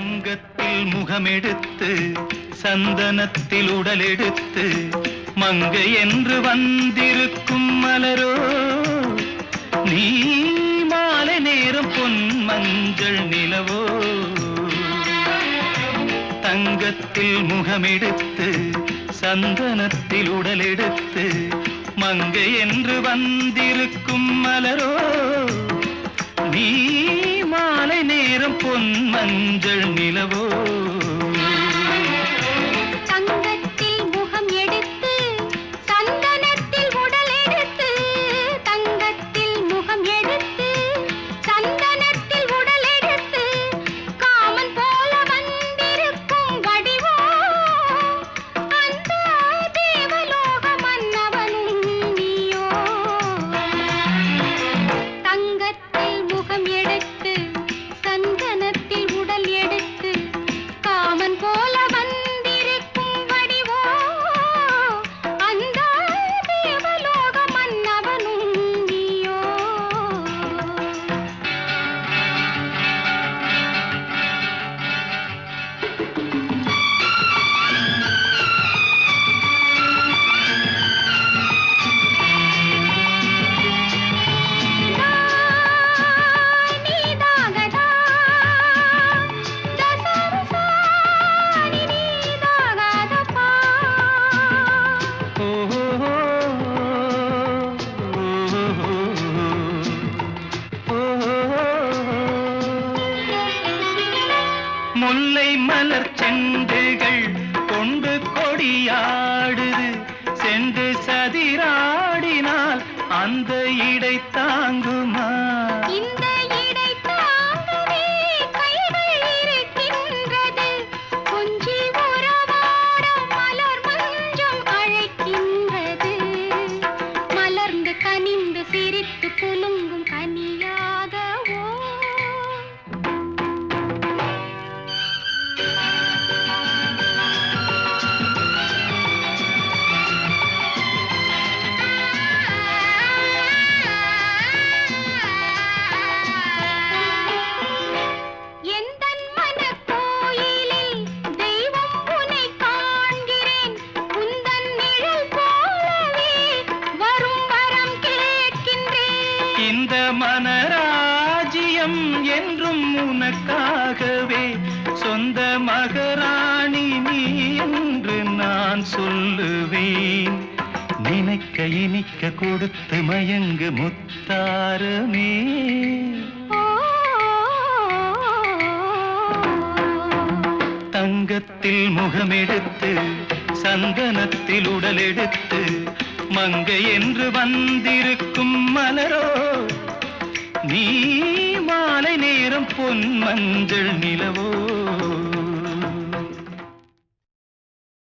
தங்கத்தில் முகமெடுத்து சந்தனத்தில் உடலெடுத்து மங்கை என்று வந்திருக்கும் மலரோ நீ மாலை நேரம் பொன் மஞ்சள் நிலவோ. தங்கத்தில் முகமெடுத்து சந்தனத்தில் உடலெடுத்து மங்கை என்று வந்திருக்கும் மலரோ நீ மாலை நேரம் பொன் மஞ்சள் நிலவோ? முல்லை மலர் செண்டுகள் கொண்டு கொடியாடுது. சென்று சதிராடினால் அந்த இடை தாங்குமா? மனராஜ்யம் என்றும் உனக்காகவே. சொந்த மகராணி நீ என்று நான் சொல்லுவேன். நினைக்க இனிக்க கொடுத்து மயங்கு முத்தாரமே. தங்கத்தில் முகமெடுத்து சந்தனத்தில் உடலெடுத்து மங்கை என்று வந்திருக்கும் மலரோ நீ மாலை நேரம் பொன் மஞ்சள் நிலவோ?